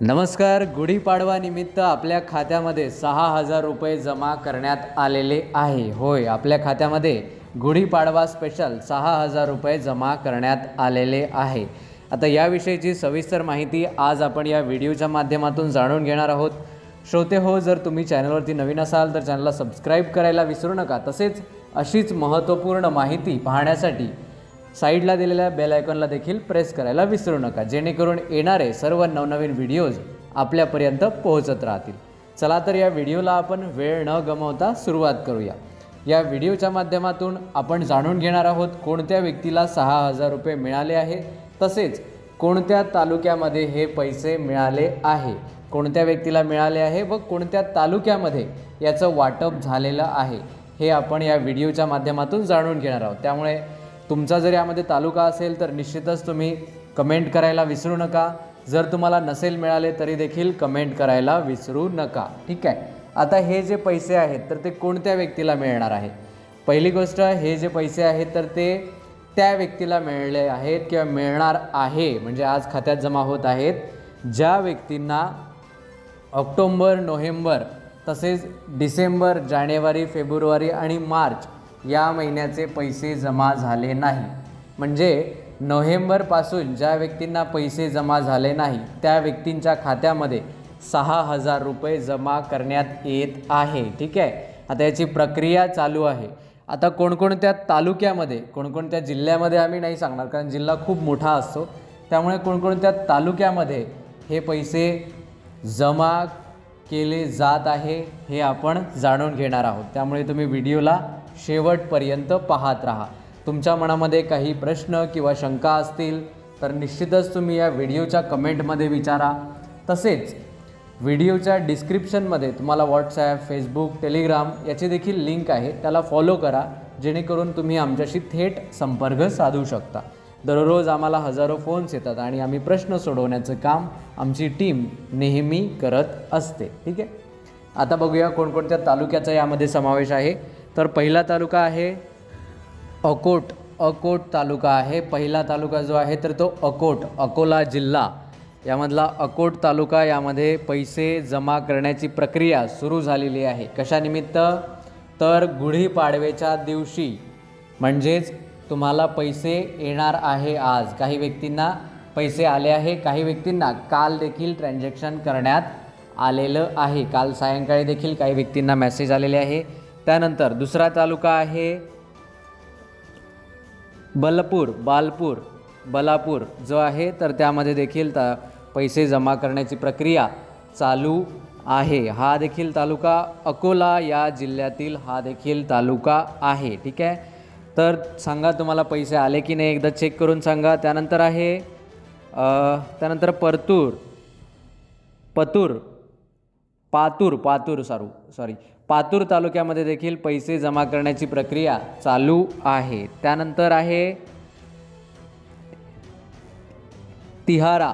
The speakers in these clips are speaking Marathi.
नमस्कार गुढीपाडवानिमित्त आपल्या खात्यामध्ये सहा हजार रुपये जमा करण्यात आलेले आहे. होय आपल्या खात्यामध्ये गुढीपाडवा स्पेशल सहा हजार रुपये जमा करण्यात आलेले आहे. आता याविषयीची सविस्तर माहिती आज आपण या व्हिडिओच्या माध्यमातून जाणून घेणार आहोत. श्रोते हो जर तुम्ही चॅनलवरती नवीन असाल तर चॅनलला सबस्क्राईब करायला विसरू नका. तसेच अशीच महत्त्वपूर्ण माहिती पाहण्यासाठी साईडला दिलेल्या बेल आयकॉनला देखील प्रेस करायला विसरू नका. जेणेकरून येणारे सर्व नवनवीन व्हिडिओज आपल्यापर्यंत पोहोचत राहतील. चला तर या व्हिडिओला आपण वेळ न गमावता सुरुवात करूया. या व्हिडिओच्या माध्यमातून आपण जाणून घेणार आहोत कोणत्या व्यक्तीला सहा हजार रुपये मिळाले आहे? तसेच कोणत्या तालुक्यामध्ये हे पैसे मिळाले आहे? कोणत्या व्यक्तीला मिळाले आहे व कोणत्या तालुक्यामध्ये याचं वाटप झालेलं आहे? हे आपण या व्हिडिओच्या माध्यमातून जाणून घेणार आहोत. त्यामुळे तुमचा जर यामध्ये तालुका असेल तर निश्चितच तुम्ही कमेंट करायला विसरू नका. जर तुम्हाला नसेल मिळाले तरी देखील कमेंट करायला विसरू नका. ठीक आहे? आता हे जे पैसे आहेत तर ते कोणत्या व्यक्तीला मिळणार आहे? पहिली गोष्ट हे जे पैसे आहेत तर ते त्या व्यक्तीला मिळले आहेत किंवा मिळणार आहे. म्हणजे आज खात्यात जमा होत आहेत. ज्या व्यक्तींना ऑक्टोंबर नोव्हेंबर तसेच डिसेंबर जानेवारी फेब्रुवारी आणि मार्च या महिन्याचे पैसे जमा झाले नाही. म्हणजे नोव्हेंबरपासून ज्या व्यक्तींना पैसे जमा झाले नाही त्या व्यक्तींच्या खात्यामध्ये सहा हजार रुपये जमा करण्यात येत आहे. ठीक आहे? आता याची प्रक्रिया चालू आहे. आता कोणकोणत्या तालुक्यामध्ये कोणकोणत्या जिल्ह्यामध्ये आम्ही नाही सांगणार कारण जिल्हा खूप मोठा असतो. त्यामुळे कोणकोणत्या तालुक्यामध्ये हे पैसे जमा केले जात आहे हे आपण जाणून घेणार आहोत. त्यामुळे तुम्ही व्हिडिओला शेवटपर्यंत पाहत राहा. तुमच्या मनामध्ये काही प्रश्न किंवा शंका असतील तर निश्चितच तुम्ही या व्हिडिओच्या कमेंटमध्ये विचारा. तसेच व्हिडिओच्या डिस्क्रिप्शनमध्ये तुम्हाला व्हॉट्सॲप फेसबुक टेलिग्राम याची देखील लिंक आहे त्याला फॉलो करा जेणेकरून तुम्ही आमच्याशी थेट संपर्क साधू शकता. दररोज आम्हाला हजारो फोन्स येतात आणि आम्ही प्रश्न सोडवण्याचं काम आमची टीम नेहमी करत असते. ठीक आहे? आता बघूया कोणकोणत्या तालुक्याचा यामध्ये समावेश आहे. तर पहिला तालुका आहे अकोट. अकोट तालुका आहे. पहिला तालुका जो आहे तर तो अकोट अकोला जिल्हा. यामधला अकोट तालुका यामध्ये पैसे जमा करण्याची प्रक्रिया सुरू झालेली आहे. कशानिमित्त? तर गुढीपाडवेच्या दिवशी. म्हणजेच तुम्हाला पैसे येणार आहे आज. काही व्यक्तींना पैसे आले आहे काही व्यक्तींना काल देखील ट्रान्झॅक्शन करण्यात आलेलं आहे. काल सायंकाळी देखील काही व्यक्तींना मेसेज आलेले आहे. त्यानंतर दुसरा तालुका आहे बलपूर बालपूर बलापूर जो आहे तर त्यामध्ये देखील ता पैसे जमा करण्याची प्रक्रिया चालू आहे. हा देखील तालुका अकोला या जिल्ह्यातील हा देखील तालुका आहे. ठीक आहे? तर सांगा तुम्हाला पैसे आले की नाही एकदा चेक करून सांगा. त्यानंतर आहे त्यानंतर परतूर पतूर पातूर पातूर सारू सॉरी पातूर तालुक्यामध्ये देखील पैसे जमा करण्याची प्रक्रिया चालू आहे. त्यानंतर आहे तिहारा.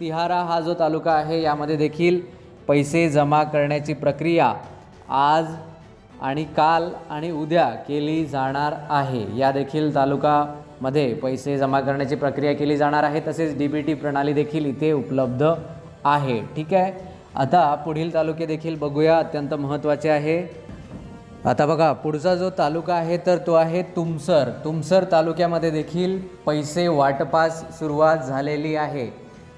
तिहारा हा जो तालुका आहे यामध्ये देखील पैसे जमा करण्याची प्रक्रिया आज आणि काल आणि उद्या केली जाणार आहे. या देखील तालुकामध्ये पैसे जमा करण्याची प्रक्रिया केली जाणार आहे तसेच डी बी टी प्रणाली देखील इथे उपलब्ध आहे. ठीक आहे? आता पुढील तालुके देखील बघूया अत्यंत महत्त्वाचे आहे. आता बघा पुढचा जो तालुका आहे तर तो आहे तुमसर. तुमसर तालुक्यामध्ये देखील पैसे वाटपास सुरुवात झालेली आहे.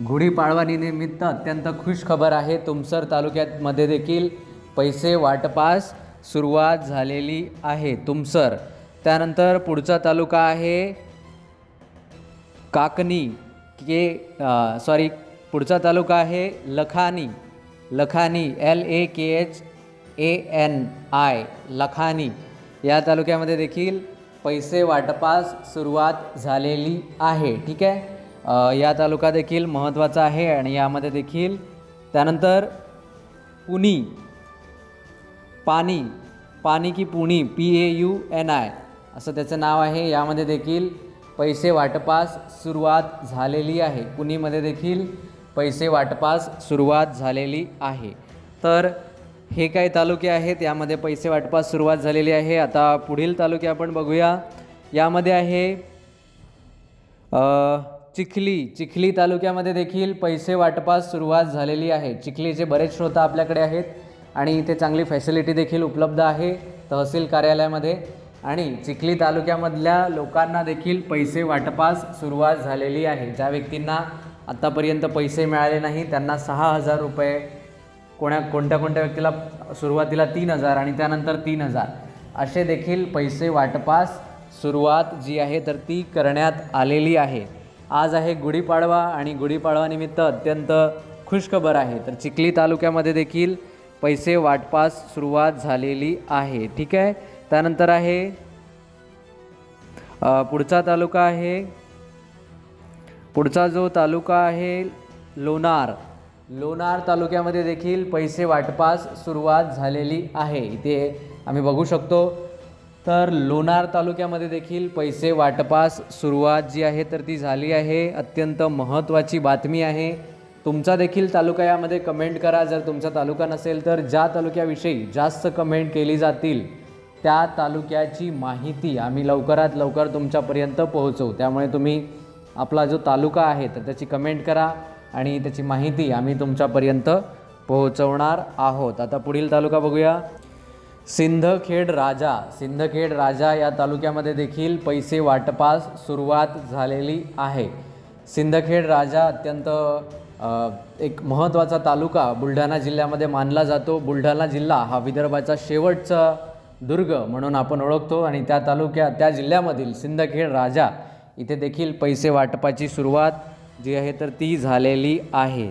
गुढीपाडवानिमित्त अत्यंत खुश खबर आहे तुमसर तालुक्यामध्ये देखील पैसे वाटपास सुरुवात झालेली आहे तुमसर. त्यानंतर पुढचा तालुका आहे काकनी के सॉरी पुढचा तालुका आहे Lakhani. Lakhani L A K H A N I Lakhani. या तालुक्यामध्ये देखील पैसे वाटपास सुरुवात झालेली आहे. ठीक आहे? या तालुका देखील महत्त्वाचा आहे आणि यामध्ये देखील त्यानंतर पुनी पाणी पाणी की Pauni P A U N I असं त्याचं नाव आहे. यामध्ये देखील पैसे वाटपास सुरुवात झालेली आहे. पुणीमध्ये देखील पैसे वाटपास सुरुवात झालेली आहे. तर हे काही तालुके आहेत? यामध्ये पैसे वाटपास सुरुवात झालेली आहे. आता पुढील तालुके आपण बघूया. यामध्ये आहे चिखली. चिखली तालुक्यामध्ये देखील पैसे वाटपास सुरुवात झालेली आहे. चिखलीचे बरेच श्रोता आपल्याकडे आहेत आणि इथे चांगली फॅसिलिटी देखील उपलब्ध आहे तहसील कार्यालयामध्ये. आणि चिखली तालुक्यामधल्या लोकांना देखील पैसे वाटपास सुरुवात झालेली आहे. ज्या व्यक्तींना आत्तापर्यंत पैसे मिळाले नाही त्यांना सहा हजार रुपये कोण्या कोणत्या कोणत्या व्यक्तीला सुरुवातीला तीन हजार आणि त्यानंतर तीन हजार. असे देखील पैसे वाटपास सुरुवात जी आहे तर ती करण्यात आलेली आहे. आज आहे गुढीपाडवा आणि गुढीपाडवानिमित्त अत्यंत खुशखबर आहे. तर चिखली तालुक्यामध्ये देखील पैसे वाटपास सुरुवात झालेली आहे. ठीक आहे? त्यानंतर आहे पुढचा तालुका आहे पुढचा जो तालुका आहे लोणार. लोणार तालुक्यामध्ये देखील पैसे वाटपास सुरुवात झालेली आहे. इथे आम्ही बघू शकतो. तर लोणार तालुक्यामध्ये देखील पैसे वाटपास सुरुवात जी आहे तर ती झाली आहे. अत्यंत महत्त्वाची बातमी आहे. तुमचा देखील तालुका यामध्ये कमेंट करा. जर तुमचा तालुका नसेल तर ज्या तालुक्याविषयी जास्त कमेंट केली जातील त्या तालुक्याची माहिती आम्ही लवकरात लवकर तुमच्यापर्यंत पोहोचवू. त्यामुळे तुम्ही आपला जो तालुका आहे तर त्याची कमेंट करा आणि त्याची माहिती आम्ही तुमच्यापर्यंत पोहोचवणार आहोत. आता पुढील तालुका बघूया. सिंधखेड राजा सिंधखेड राजा या तालुक्यामध्ये देखील पैसे वाटपास सुरुवात झालेली आहे. सिंदखेड राजा अत्यंत एक महत्त्वाचा तालुका बुलढाणा जिल्ह्यामध्ये मानला जातो. बुलढाणा जिल्हा हा विदर्भाचा शेवटचा दुर्ग म्हणून आपण ओळखतो आणि त्या तालुक्यात त्या जिल्ह्यामधील सिंदखेड राजा इथे देखील पैसे वाटपाची सुरुवात जी आहे तर ती झालेली आहे.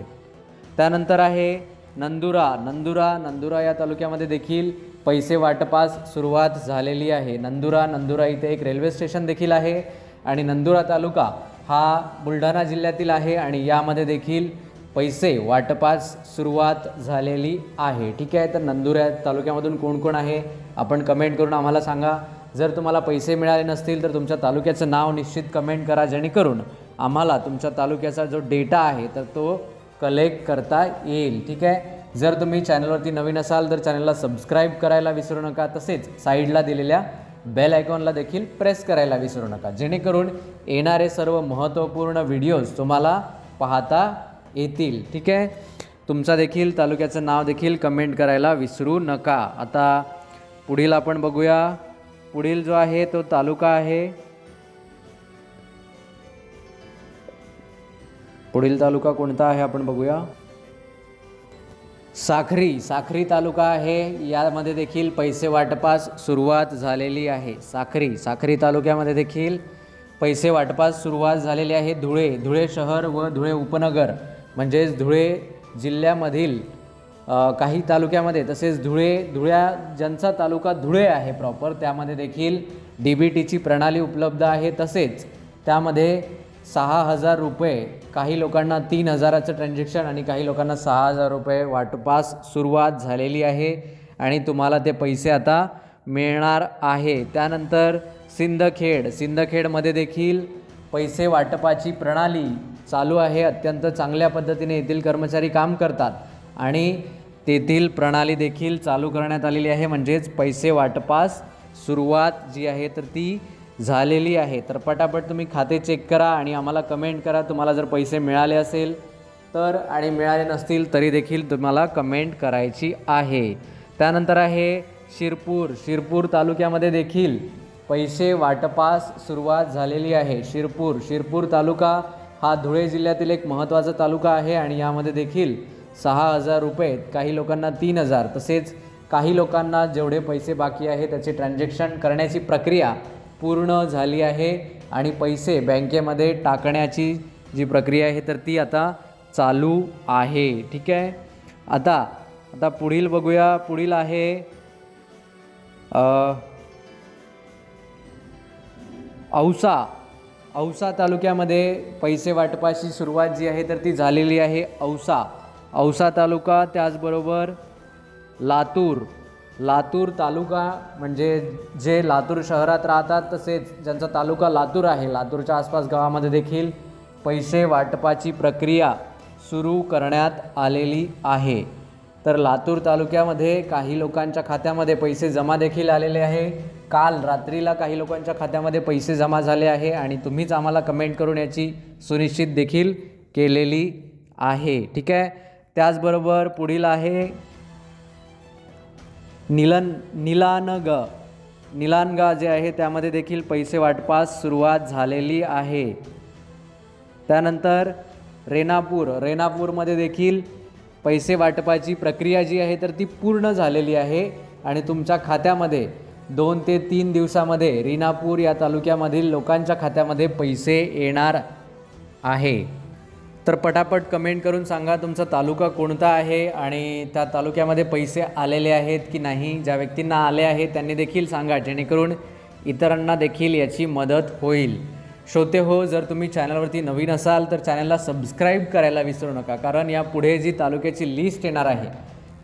त्यानंतर आहे नंदुरा. नंदुरा नंदुरा या तालुक्यामध्ये देखील पैसे वाटपास सुरुवात झालेली आहे. नंदुरा नंदुरा इथे एक रेल्वे स्टेशन देखील आहे आणि नंदुरा तालुका हा बुलढाणा जिल्ह्यातील आहे आणि यामध्ये देखील पैसे वाटपास सुरुवात झालेली आहे. ठीक आहे तर नंदुरा तालुक्यामधून कोण कोण आहे? आपण कमेंट करून आम्हाला सांगा. जर तुम्हाला पैसे मिळाले नसतील तर तुमच्या तालुक्याचं नाव निश्चित कमेंट करा जेणेकरून आम्हाला तुमच्या तालुक्याचा जो डेटा आहे तर तो कलेक्ट करता येईल. ठीक आहे? जर तुम्ही चॅनलवरती नवीन असाल तर चॅनलला सबस्क्राईब करायला विसरू नका. तसेच साईडला दिलेल्या बेल आयकॉनला देखील प्रेस करायला विसरू नका. जेणेकरून येणारे सर्व महत्त्वपूर्ण व्हिडिओज तुम्हाला पाहता येतील. ठीक आहे? तुमचा देखील तालुक्याचं नाव देखील कमेंट करायला विसरू नका. आता पुढील आपण बघूया. पुढील जो आहे तो तालुका आहे. पुढील तालुका कोणता आहे आपण बघूया. साखरी साखरी तालुका आहे. यामध्ये देखील पैसे वाटपास सुरुवात झालेली आहे. साखरी साखरी तालुक्यामध्ये देखील पैसे वाटपास सुरुवात झालेली आहे. धुळे धुळे शहर व धुळे उपनगर म्हणजेच धुळे जिल्ह्यामधील काही तालुक्यामध्ये तसेच धुळे धुळ्या ज्यांचा तालुका धुळे आहे प्रॉपर त्यामध्ये देखील डी बी टीची प्रणाली उपलब्ध आहे. तसेच त्यामध्ये सहा हजार रुपये काही लोकांना तीन हजाराचं ट्रान्झॅक्शन आणि काही लोकांना सहा हजार रुपये वाटपास सुरुवात झालेली आहे. आणि तुम्हाला ते पैसे आता मिळणार आहे. त्यानंतर सिंदखेड सिंदखेडमध्ये देखील पैसे वाटपाची प्रणाली चालू आहे. अत्यंत चांगल्या पद्धतीने येथील कर्मचारी काम करतात. आणि तेथील प्रणाली देखील चालू करण्यात आलेली आहे म्हणजेच पैसे वाटपास सुरुवात जी आहे तर ती झालेली आहे. तर पटापट तुम्ही खाते चेक करा आणि आम्हाला कमेंट करा. तुम्हाला जर पैसे मिळाले असेल तर आणि मिळाले नसतील तरी देखील तुम्हाला कमेंट करायची आहे. त्यानंतर आहे शिरपूर. शिरपूर तालुक्यामध्ये देखील पैसे वाटपास सुरुवात झालेली आहे. शिरपूर. शिरपूर तालुका हा धुळे जिल्ह्यातील एक महत्त्वाचा तालुका आहे आणि यामध्ये देखील सहा हजार रुपये काही लोकांना तीन हजार. तसेच काही लोकांना जेवढे पैसे बाकी आहे त्याचे ट्रान्झॅक्शन करण्याची प्रक्रिया पूर्ण झाली आहे आणि पैसे बँकेमध्ये टाकण्याची जी प्रक्रिया आहे तर ती आता चालू आहे. ठीक आहे? आता आता पुढील बघूया. पुढील आहे औसा. औसा तालुक्यामध्ये पैसे वाटपाची सुरुवात जी आहे तर ती झालेली आहे औसा. औसा तालुका त्याचबरोबर लातूर. लातूर तालुका म्हणजे जे लातूर शहरात राहतात तसेच ज्यांचा तालुका लातूर आहे लातूरच्या आसपास गावामध्ये देखील पैसे वाटपाची प्रक्रिया सुरू करण्यात आलेली आहे. तर लातूर तालुक्यामध्ये काही लोकांच्या खात्यामध्ये पैसे जमा देखील आलेले आहे. काल रात्रीला काही लोकांच्या खात्यामध्ये पैसे जमा झाले आहे आणि तुम्हीच आम्हाला कमेंट करून याची सुनिश्चित देखील केलेली आहे. ठीक आहे? त्याचबरोबर पुढील आहे निलन निलानग. निलानगा जे आहे त्यामध्ये देखील पैसे वाटपास सुरुवात झालेली आहे. त्यानंतर रेणापूर. रेणापूरमध्ये देखील पैसे वाटपाची प्रक्रिया जी आहे तर ती पूर्ण झालेली आहे. आणि तुमच्या खात्यामध्ये दोन ते तीन दिवसामध्ये रेणापूर या तालुक्यामधील लोकांच्या खात्यामध्ये पैसे येणार आहे. तर पटापट कमेंट करून सांगा तुमचा तालुका कोणता आहे आणि त्या तालुक्यामध्ये पैसे आलेले आहेत की नाही? ज्या व्यक्तींना आले आहेत त्यांनी देखील सांगा जेणेकरून इतरांना देखील याची मदत होईल. श्रोते हो जर तुम्ही चॅनलवरती नवीन असाल तर चॅनलला सबस्क्राईब करायला विसरू नका कारण या पुढे जी तालुक्याची लिस्ट येणार आहे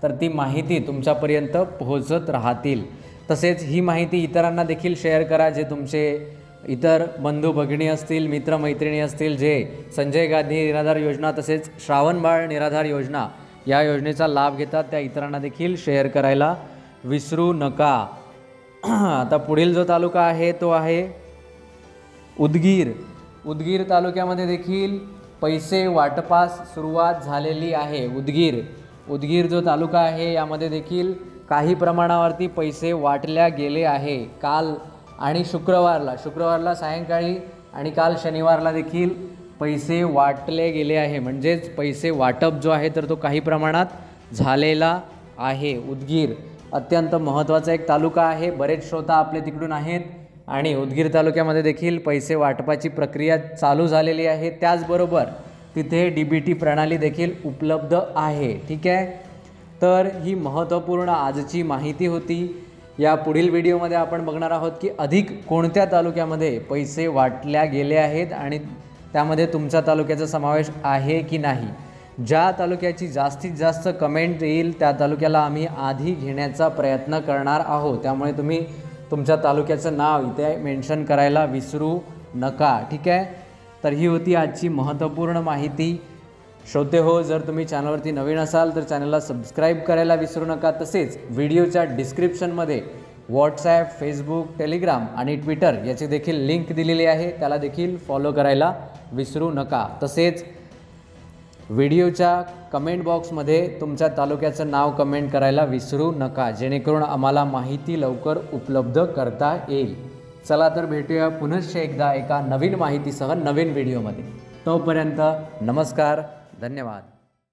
तर ती माहिती तुमच्यापर्यंत पोहोचत राहतील. तसेच ही माहिती इतरांना देखील शेअर करा जे तुमचे इतर बंधू भगिनी असतील मित्रमैत्रिणी असतील जे संजय गांधी निराधार योजना तसेच श्रावणबाळ निराधार योजना या योजनेचा लाभ घेतात त्या इतरांना देखील शेअर करायला विसरू नका. आता पुढील जो तालुका आहे तो आहे उदगीर. उदगीर तालुक्यामध्ये देखील पैसे वाटपास सुरुवात झालेली आहे. उदगीर उदगीर जो तालुका आहे यामध्ये देखील काही प्रमाणावरती पैसे वाटल्या गेले आहे. काल आणि शुक्रवारला शुक्रवारला सायंकाळी आणि काल शनिवारला देखील पैसे वाटले गेले आहे. म्हणजेच पैसे वाटप जो आहे तर तो काही प्रमाणात झालेला आहे. उदगीर अत्यंत महत्त्वाचा एक तालुका आहे. बरेच श्रोता आपले तिकडून आहेत आणि उदगीर तालुक्यामध्ये देखील पैसे वाटपाची प्रक्रिया चालू झालेली आहे. त्याचबरोबर तिथे डी बी टी प्रणाली देखील उपलब्ध आहे. ठीक आहे? तर ही महत्त्वपूर्ण आजची माहिती होती. या पुढील व्हिडिओमध्ये आपण बघणार आहोत की अधिक कोणत्या तालुक्यामध्ये पैसे वाटल्या गेले आहेत आणि त्यामध्ये तुमच्या तालुक्याचा समावेश आहे की नाही. ज्या तालुक्याची जास्तीत जास्त कमेंट येईल त्या तालुक्याला आम्ही आधी घेण्याचा प्रयत्न करणार आहोत. त्यामुळे तुम्ही तुमच्या तालुक्याचं नाव इथे मेन्शन करायला विसरू नका. ठीक आहे? तर ही होती आजची महत्त्वपूर्ण माहिती. श्रोते हो जर तुम्ही चॅनलवरती नवीन असाल तर चॅनलला सबस्क्राईब करायला विसरू नका. तसेच व्हिडिओच्या डिस्क्रिप्शनमध्ये व्हॉट्सॲप फेसबुक टेलिग्राम आणि ट्विटर याची देखील लिंक दिलेली आहे. त्याला देखील फॉलो करायला विसरू नका. तसेच व्हिडिओच्या कमेंट बॉक्समध्ये तुमच्या तालुक्याचं नाव कमेंट करायला विसरू नका. जेणेकरून आम्हाला माहिती लवकर उपलब्ध करता येईल. चला तर भेटूया पुनश्च एकदा एका नवीन माहितीसह नवीन व्हिडिओमध्ये. तोपर्यंत नमस्कार. धन्यवाद.